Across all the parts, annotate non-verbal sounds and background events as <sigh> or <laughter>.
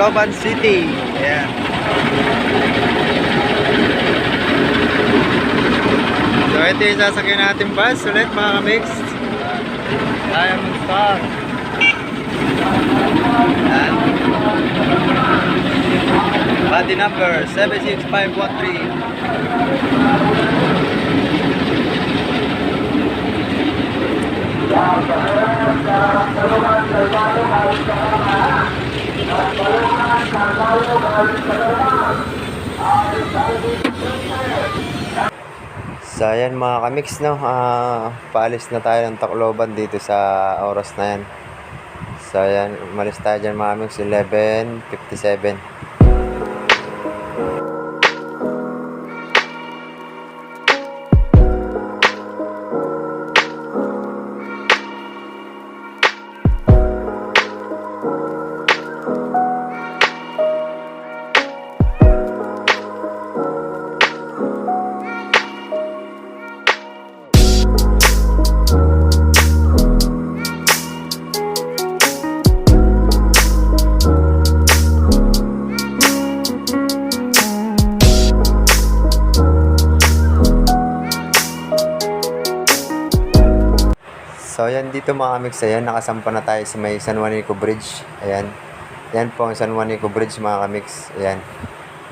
Tacloban City. Ayan. So ito yung sasakyan natin bus ulit mga kamix. Diamond Star. Ayan. Body number 76513. So ayan mga kamix no, ah, paalis na tayo ng Tacloban dito sa oras na yan. So ayan, umalis tayo dyan mga kamix, 11.57. So ayan dito mga kamix, ayan nakasampa na tayo sa may San Juanico Bridge. Ayan. Yan po ang San Juanico Bridge mga kamix. Ayan.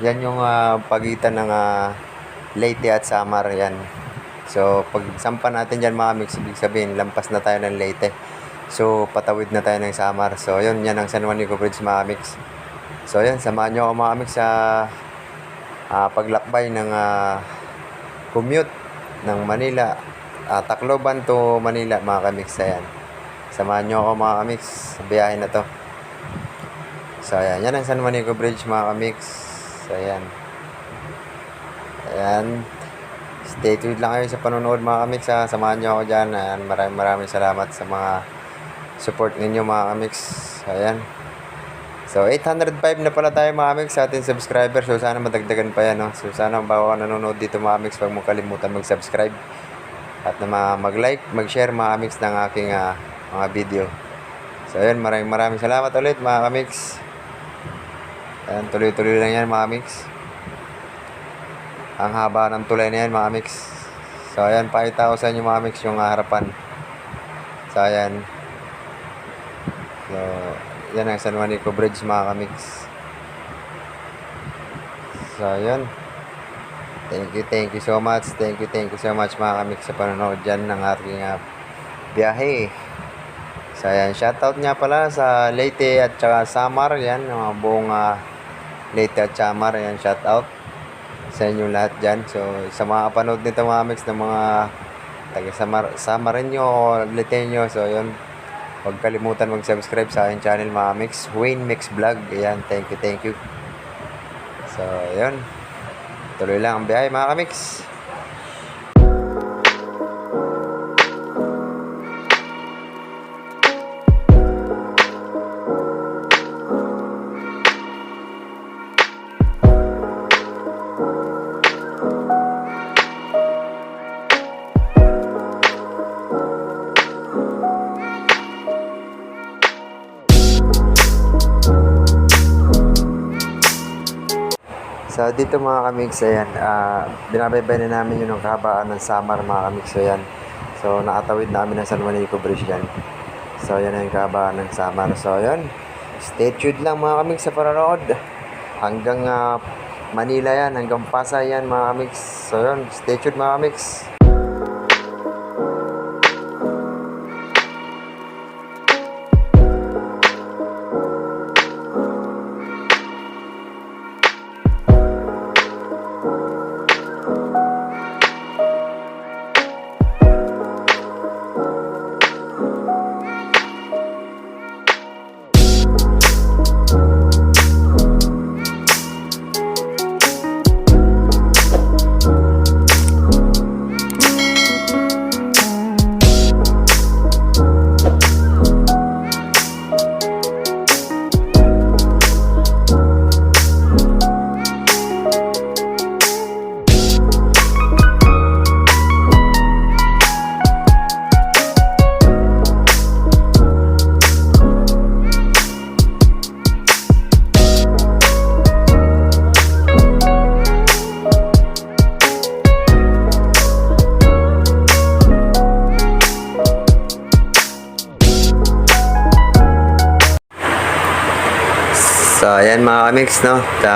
Yan yung ah, pagitan ng ah, Leyte at Samar. Ayan. So pag sampa natin dyan mga kamix, ibig sabihin lampas na tayo ng Leyte. So patawid na tayo ng Samar. So yun, yan ang San Juanico Bridge mga kamix. So ayan, samahan nyo ako mga kamix sa ah, paglakbay ng ah, commute ng Manila Ah, Tacloban to Manila mga kamix ayan samahan nyo ako mga kamix sa biyahe na to so ayan yan ang San Juanico Bridge mga kamix so ayan ayan stay tuned lang kayo sa panonood mga kamix ha samahan nyo ako dyan ayan maraming maraming salamat sa mga support ninyo mga kamix so ayan So, 805 na pala tayo mga mix sa ating subscriber. So, sana madagdagan pa yan. No? So, sana bawa ka nanonood dito mga mix, huwag mo kalimutan mag-subscribe. At na ma- mag-like, mag-share mga mix ng aking ah, mga video. So, ayun, maraming maraming salamat ulit mga kamix. Ayan, tuloy-tuloy lang yan mga mix. Ang haba ng tulay na yan mga mix. So, ayan, pakita ko sa inyo mga mix yung harapan. So, ayan. So, yan ang San Juanico Bridge mga kamix. So, yun. Thank you, thank you so much. Thank you, thank you so much mga kamix sa panonood dyan ng aking ah, biyahe. So, ayan. Shoutout nga pala sa Leyte at saka Samar. Yan, mga buong ah, Leyte at Samar. Yan, shoutout sa inyo lahat dyan. So, sa mga kapanood nito mga kamix ng mga taga Samar, Samarinyo o Leteño. So, yun. Huwag kalimutan mag-subscribe sa aking channel mga mix. Wayne Mix Vlog. Ayan, thank you, thank you. So, yun. Tuloy lang ang biyahe mga kamix. Dito mga kamix, ayan, ah binabaybay na namin yun ng kahabaan ng Samar mga kamix, ayan. So, nakatawid namin ng San Juanico Bridge yan. So, yan ang kahabaan ng Samar. So, ayan, stay tuned lang mga kamix sa paranood. Hanggang ah, Manila yan, hanggang Pasay yan mga kamix. So, yun, stay tuned mga kamix. Ayan mga kamix, no? Sa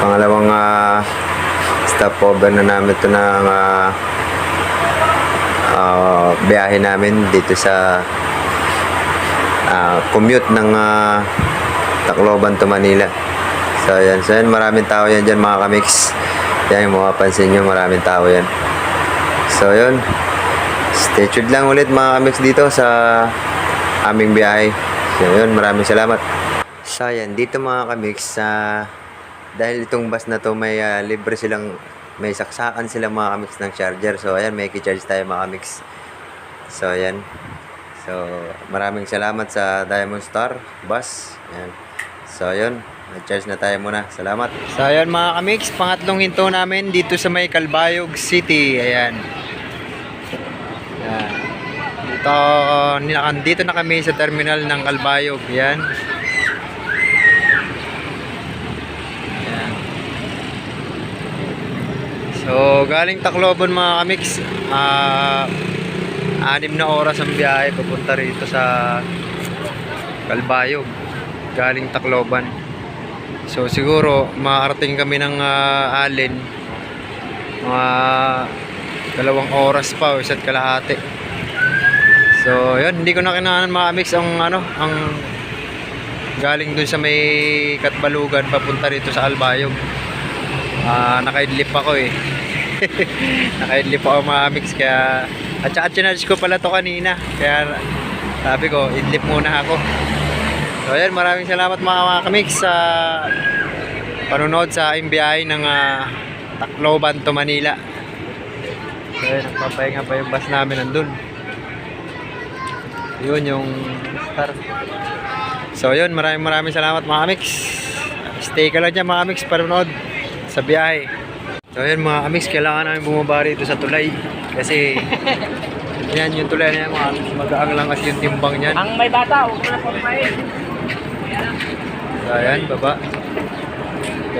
pangalawang ah, stopover na namin ito ng ah, ah, biyahe namin dito sa ah, commute ng ah, Tacloban to Manila. So, ayan. So, ayan, maraming tao yan dyan mga kamix. Yan, yung mapapansin nyo, maraming tao yan. So, yun. Stay tuned lang ulit mga kamix dito sa aming biyahe. So, yun. Maraming salamat. So, ayan. Dito mga kamix, sa dahil itong bus na to may ah, libre silang may saksakan sila mga kamix ng charger. So, ayan. May charge tayo mga kamix. So, ayan. So, maraming salamat sa Diamond Star bus. Ayan. So, ayun. Nag-charge na tayo muna. Salamat. So, ayun mga kamix. Pangatlong hinto namin dito sa may Calbayog City. Ayan. Ayan. Dito, dito na kami sa terminal ng Calbayog. Ayan. Ayan. So, galing Tacloban mga kamix. Ah, anim na oras ang biyahe papunta rito sa Calbayog galing Tacloban. So siguro makarating kami ng ah, Allen. Mga dalawang oras pa o isa't kalahati. So yun hindi ko na kinaanan mga mix ang ano ang galing dun sa may Katbalugan papunta rito sa Albayog Ah, nakaidlip ako eh <laughs> nakaidlip ako mga mix kaya at saka chinarge ko pala to kanina. Kaya sabi ko idlip muna ako. So ayan maraming salamat mga mga kamix sa panunod sa MBI ng ah, Tacloban to Manila. So ayan nagpapahinga pa yung bus namin nandun. Yun yung star. So yun maraming maraming salamat mga kamix. Stay ka lang dyan mga kamix panunod sa biyahe So ayan mga amix, kailangan namin bumaba rito sa tulay. Kasi <laughs> yan yung tulay na yan mga amix, magaang lang kasi yung timbang niyan. Ang may bata, huwag mo na pumain. So ayan, baba.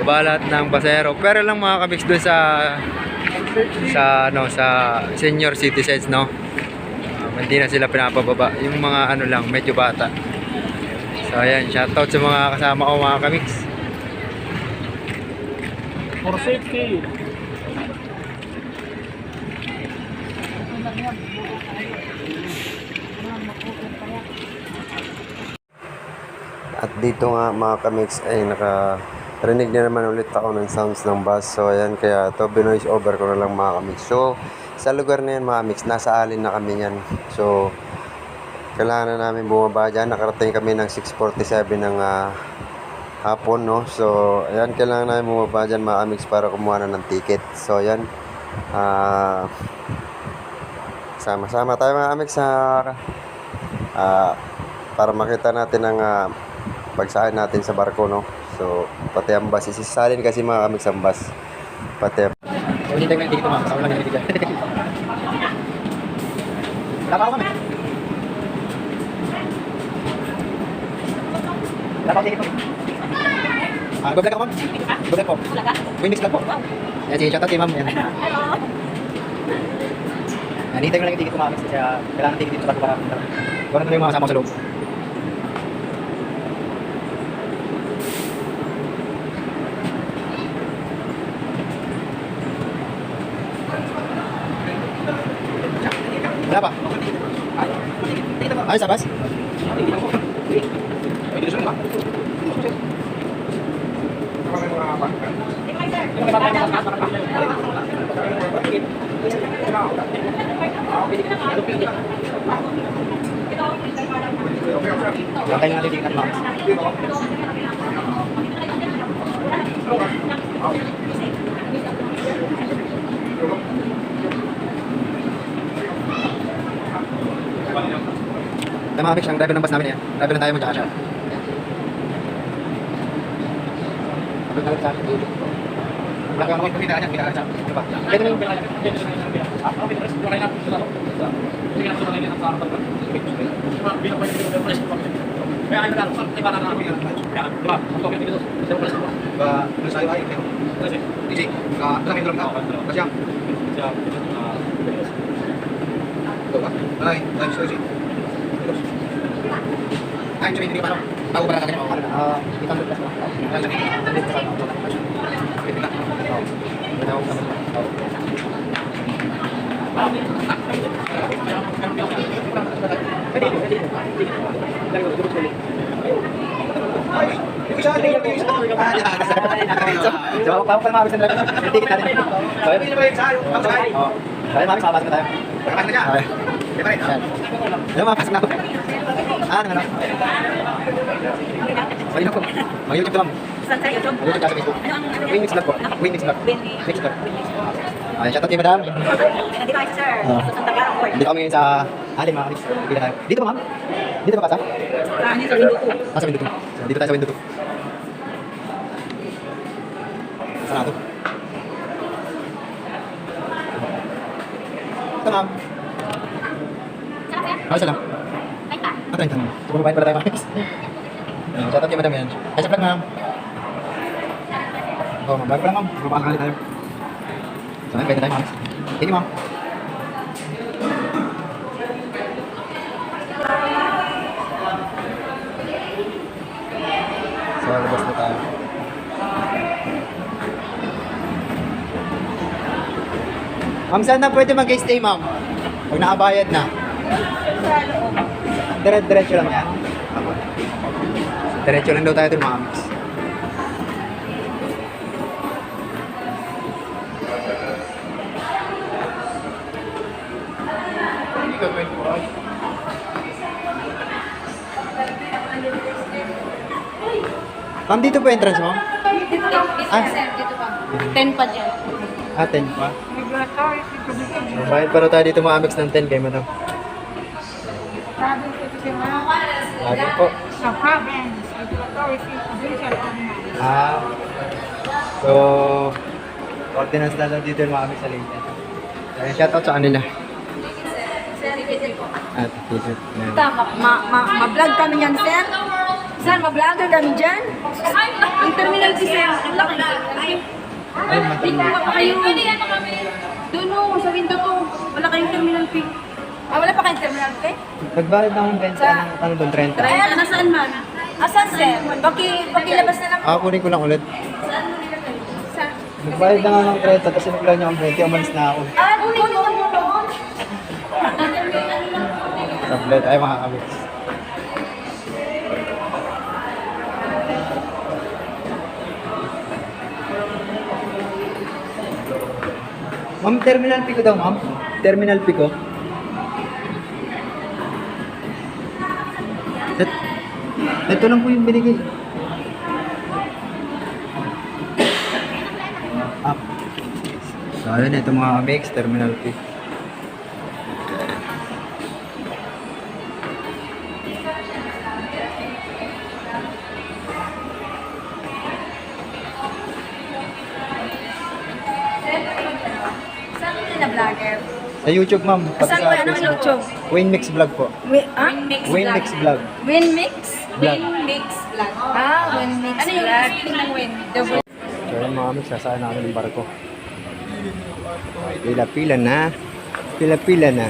Baba lahat ng basero. Pero lang mga kamix doon sa sa ano sa senior citizens no. Um, hindi na sila pinapababa. Yung mga ano lang, medyo bata. So ayan, shoutout sa mga kasama ko mga kamix. For safety. At dito nga mga kamix ay naka rinig na naman ulit ako ng sounds ng bus. So ayan kaya to binoise over ko na lang mga kamix. So sa lugar na yan mga kamix, nasa alin na kami yan. So kailangan na namin bumaba dyan. Nakarating kami ng 6.47 ng ah, hapon no. So ayan kailangan namin bumaba dyan mga kamix para kumuha na ng ticket. So ayan. Ah sama-sama tayo mga kamix sa ah, para makita natin ang ah, pagsahin natin sa barko, no? So, pati ang bus. Isisalin kasi mga kamix ang bus. Pati ang... Hindi tayo dito ma'am. Sama lang. Wala pa ako kami. Pa ako. Ah, go vlog ako ma'am. Go vlog po. Win mix vlog po. Yan si shoutout kay ma'am. Yan. Hintayin mo lang yung ticket ko ah, kailangan ticket dito sa barko para Gawin na yung mga kasama ko sa loob. Wala pa. Ay, sa bus? Antayin natin ticket ma'am. Tama kami siyang driver ng bus namin yan. Driver na tayo mo tsaka siya. Abot na lang sa akin. Wala ka naman kumita niya, kita siya. Ano ba? Pwede na yung okay, yung preso ko. Kaya ayun lang, iba na namin. Kaya, di ba? Ang token dito. Sa preso ko. Ba, sa'yo ay? Kasi, easy. Ah, dala kayo drum ka. Kasi ang. Siya, ah, Ito ba? Ay, ay, sorry. Ay, ka ka. Na. So, paano pa mabis na lang? Ticket natin. So, yun. So, yun, mabis, mabas na tayo. Okay. Yan. Ayun, mabas na ako. Ah, ano? So, yun ako. Mag-YouTube to, ma'am. Saan sa YouTube? Mag-YouTube ka sa Facebook. Wing Mix Vlog po. Wing Mix Vlog. Wing Mix Vlog. Ay, shoutout kay madam. Nandito kayo, sir. Ah. Sa Santa Clara Port. Dito kami sa Alim, mga. Dito tayo. Dito ba, ma'am? Dito ba, kasa? Saan yun sa window ko? Ah, sa window 2. So, dito tayo sa window 2. Sarado. Ito, ma'am. Ah, isa lang. Ah, 30 ma'am. So, bumabayad pala tayo, ma'am. Ayan, Shoutout kay madam yan. Ay, sa vlog, ma'am. Oh, ma'am. Vlog pala, ma'am. Bumabakali tayo. So, pwede tayo, ma'am. Thank you, ma'am. So, labas na tayo. Ma'am, saan na pwede mag-stay, ma'am? Pag nakabayad na. Dire-diretso lang yan. Diretso lang daw tayo dun, ma'am. Ma'am, dito po entrance, ma'am? Dito pa. Ah. Dito pa. Ten pa dyan. Ah, 10 pa. So, bayad pa na tayo dito, ma'am, ng 10 kay madam. Lagi po. Sa province. Ah. So, ordinance na lang dito yung mga sa Leyte. Kaya shoutout sa kanila. At. Tama, ma, ma, ma-vlog kami yan, sir. Sir, ma-vlogger kami dyan. Yung terminal si sir. Ang laki. Ay, mati. Wala pa kayo. Doon o, sa window ko. Wala kayong terminal fee. Ah, wala pa kayong terminal fee? Nagbayad na akong 20. Sa- Anong, ano doon, 30? Ayan, nasaan man? Asan, sir? Paki, pakilabas na lang. Ah, kunin ko lang ulit. Saan mo nilagay? Sa... Nagbayad na nga ng 30 kasi naglaan niyo ang 20. Umalis na ako. Ah, kunin mo mo doon. Tablet. Ay, mga kabit. Ma'am, terminal pico daw, ma'am. Terminal pico. Ito, ito lang po yung binigay. Ah. So, ayun, ito mga mix, terminal pico. Sa YouTube, ma'am. Pati Saan sa ba? Anong Facebook. YouTube? Wayne Mix Vlog po. Win, ah? Wayne Mix Vlog. Win mix? Vlog. mix vlog. Ah, win mix ano vlog. Ano yung spelling ng win? Win. So yun mga mix, sasakay namin ng barko. Pila-pila na. Pila-pila na.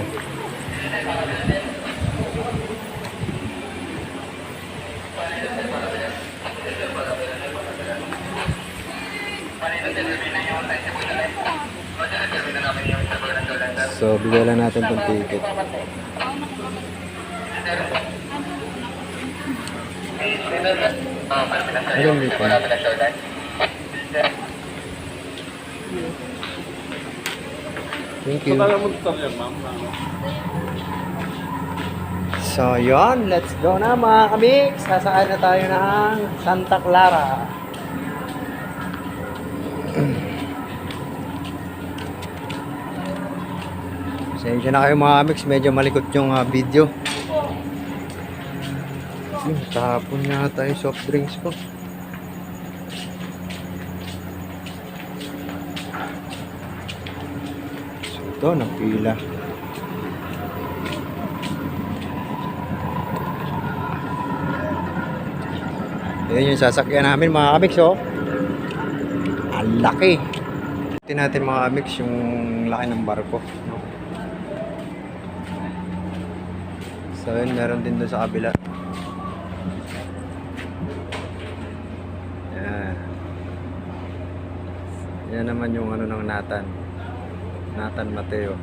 So, bigyan lang natin itong ticket. Ayun dito. Thank you. So, yon Let's go na mga kamix. Sasakay na tayo ng Santa Clara. Pasensya na kayo mga kamix. Medyo malikot yung ah, video. Hmm, tapon yata yung soft drinks ko. So, ito, napila. Ayan yung sasakyan namin mga kamix oh. Ang laki. Tingnan natin mga kamix yung laki ng barko. No? So yun, meron din doon sa kabila. Yan. Yan naman yung ano ng Natan. Natan Mateo.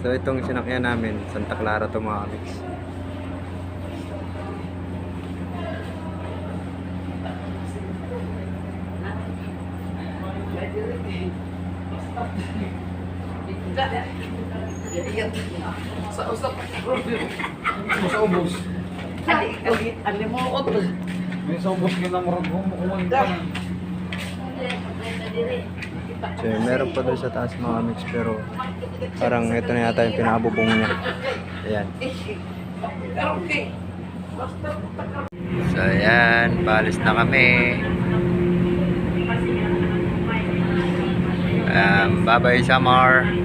So itong sinakyan namin, Santa Clara to mga kamiks. Thank <laughs> you. Sa ubos. Alam mo, ot. May sa ubos ka ng marag mo. Kumunta. So yun, meron pa doon sa taas mga kamiks pero parang ito na yata yung pinakabubong niya. Ayan. So ayan, paalis na kami. Um, bye-bye Samar.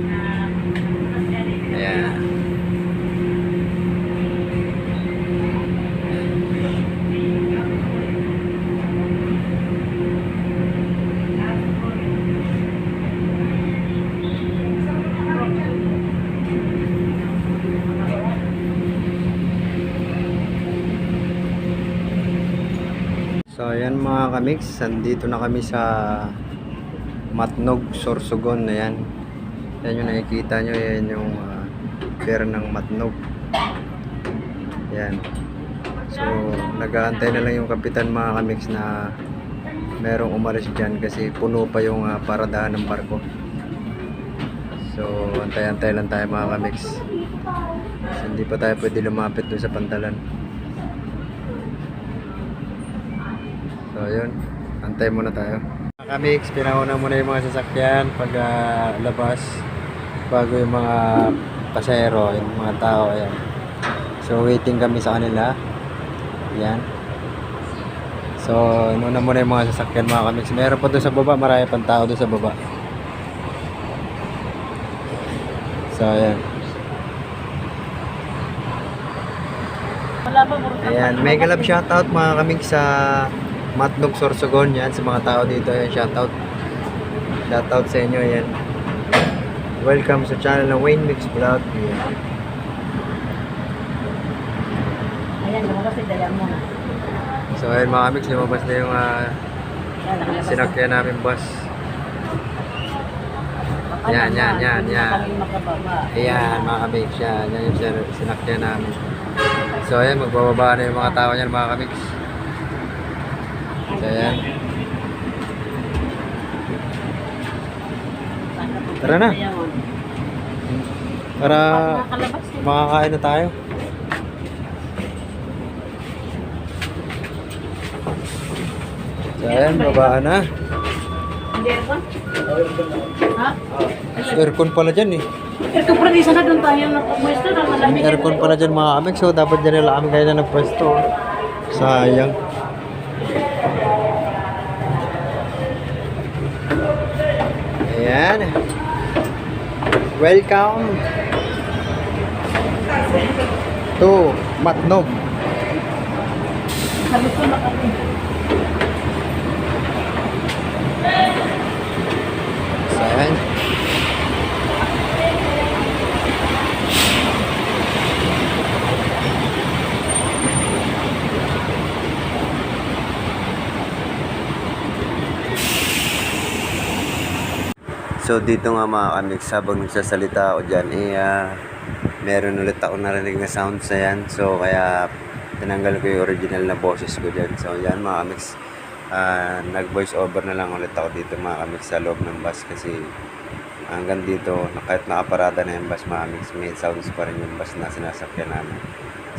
Ayan. So ayan mga kamix, andito na kami sa Matnog, Sorsogon na. Yan yung nakikita nyo, yan yung uh, pier ng Matnog. Yan. So nag-aantay na lang yung kapitan mga kamix na merong umalis dyan kasi puno pa yung uh, paradahan ng barko. So antay-antay lang tayo mga kamix. Kasi hindi pa tayo pwede lumapit doon sa pantalan. So, yun. Antay muna tayo. Kami, pinahuna muna yung mga sasakyan pag ah, labas bago yung mga pasahero, yung mga tao. Ayan. So, waiting kami sa kanila. Ayan. So, inuna muna yung mga sasakyan mga kami. Meron pa doon sa baba, marami pang tao doon sa baba. So, ayan. Ayan, mega love shoutout mga kamig sa Matnog Sorsogon yan sa mga tao dito. Ayan, shoutout. Shoutout sa inyo yan. Welcome sa channel ng Wayne Mix Vlog. Ayan. Lumabas si Dayan mo. So ayan mga kamig, lumabas na yung na. sinakyan namin bus. Yan, yan, yan, yan. Ayan mga kamig, yan. Yan yung sin- sinakyan namin. So ayan, magbababa na yung mga tao niyan mga kamig. So ayan. Tara na. Para makakain na tayo. So ayan, babaan na. Aircon? Ha? Aircon pala dyan eh. Aircon pa rin sana doon tayo nakapwesto na May aircon pala dyan mga kamig. So dapat dyan nila kami kayo na nagpwesto. Sayang. Ayan. Welcome to Matnog. Sabi ko na kami. So, dito nga mga kamix, habang nagsasalita ako dyan, eh, ah, meron ulit ako narinig na sounds na yan. So kaya tinanggal ko yung original na boses ko dyan. So yan mga kamix, ah, nag-voice over na lang ulit ako dito mga kamix sa loob ng bus kasi hanggang dito, kahit nakaparada na yung bus mga kamix, may sounds pa rin yung bus na sinasakyan namin.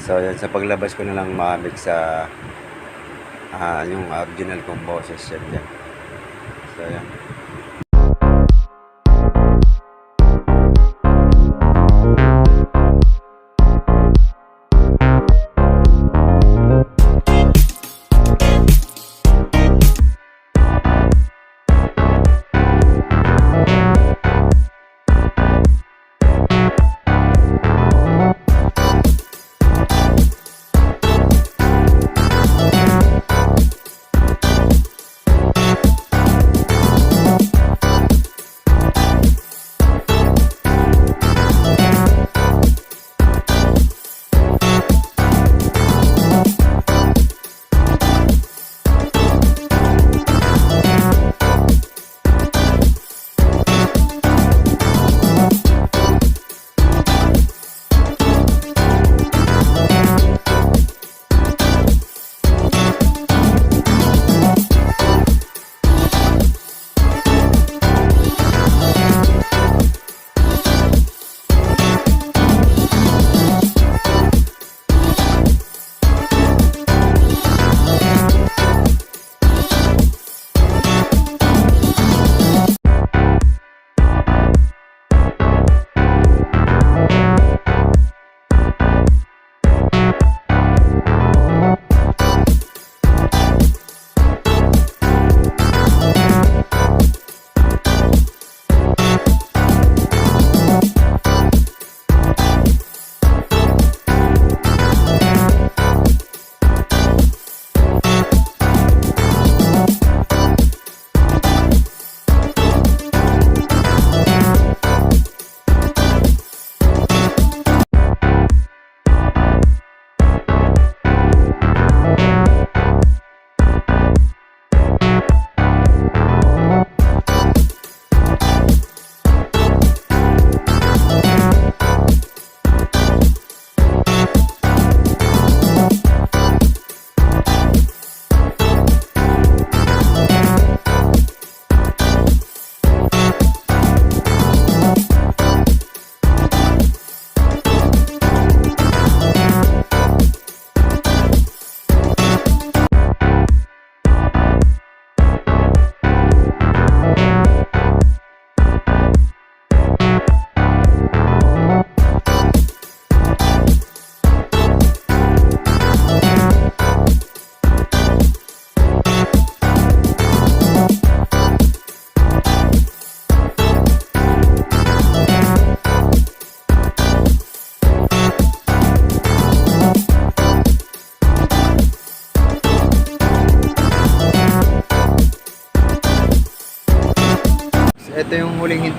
So yan, sa paglabas ko na lang mga kamix sa ah, yung original kong boses yan dyan. So yan.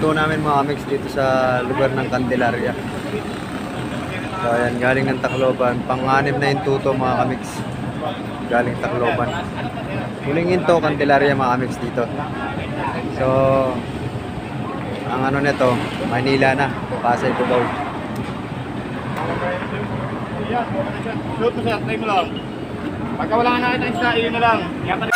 Tour namin mga mix dito sa lugar ng Candelaria. So ayan, galing ng Tacloban. Panganib na yung tuto mga kamix. Galing Tacloban. Huling into, Candelaria mga kamix dito. So, ang ano nito, Manila na. Pasay Cubao. Shoot mo sir, try mo lang. Pagka wala nga nakita isda, yun na lang. Pa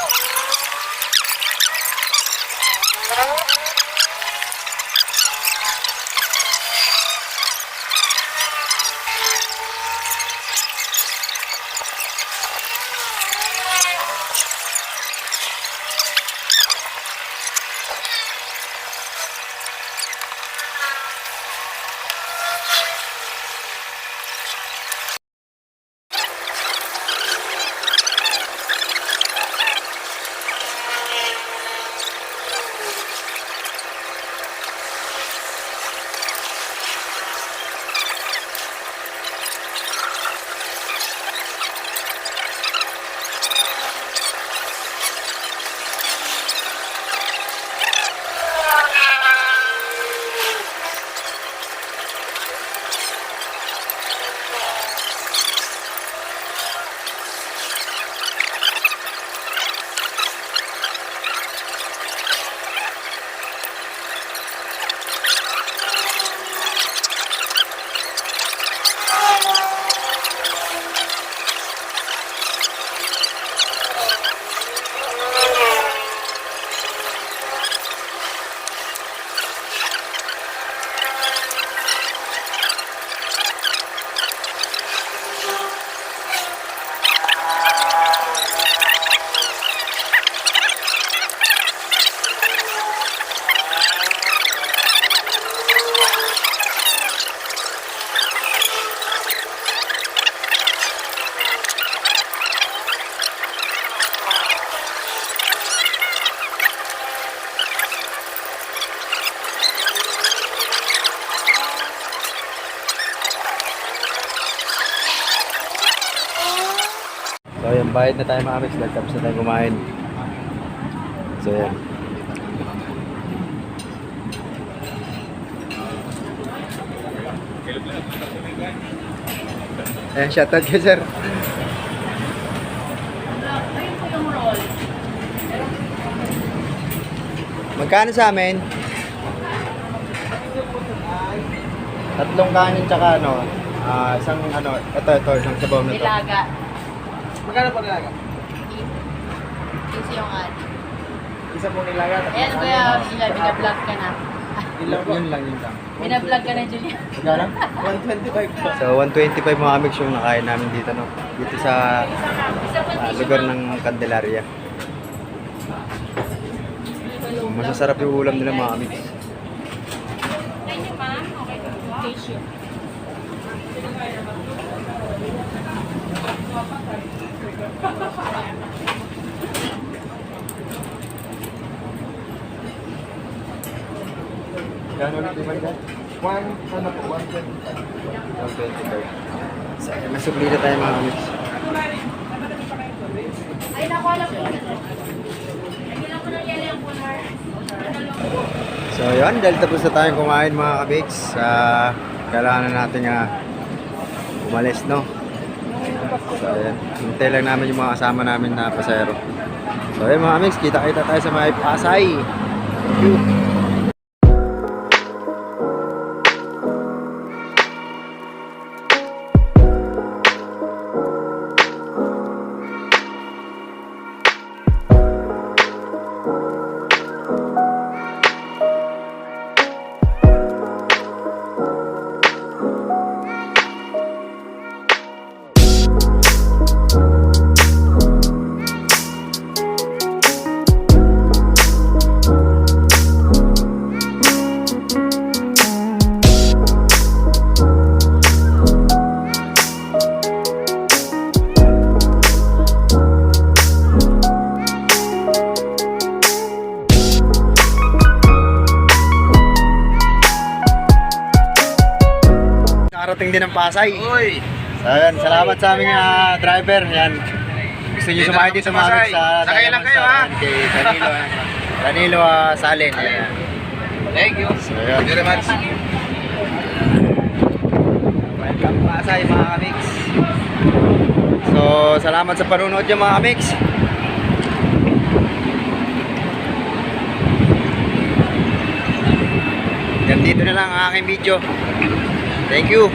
bayad na tayo mga kamix. Dahil tapos na tayo kumain. So ayan. Ayan, shoutout kayo sir. Magkano sa amin? Tatlong kanin tsaka ano, ah, isang ano, ito, ito, isang sabaw na to. Nilaga. Magkano pa nalaga? Kasi yung ati. Isa po nilaga. Ayan, kuya, sila, binablog ka na. Yun lang, yun lang. Binablog ka na, Julia. Magkano? 125 po. So, 125 mga mix yung nakain namin dito, no? Dito sa ah, lugar ng Candelaria. Masasarap yung ulam nila mga mix. Naman dyan? One, ano po, 125. 125. So, ayan, masubli na tayo mga mix. Ay, naku, alam ko. Yung punar. So, yun. Dahil tapos na tayong kumain mga kabiks. Uh, kailangan na natin uh, umalis, no? So, ayan. Hintay lang namin yung mga kasama namin na pasero. So, ayan mga mix. Kita-kita tayo sa mga Pasay. Thank you. Pasay. Uy! So, ayan, salamat sa aming ah, driver. Yan. Gusto niyo sumakay dito sumasay. mga sa Sakay lang kayo, ha? yan, Kay Danilo. Danilo ah, Salen. Ayan. Thank you. So, ayan. Thank you very much. Welcome Pasay mga kamix. So, salamat sa panunod nyo mga kamix. Yan dito na lang ang aking video. Thank you.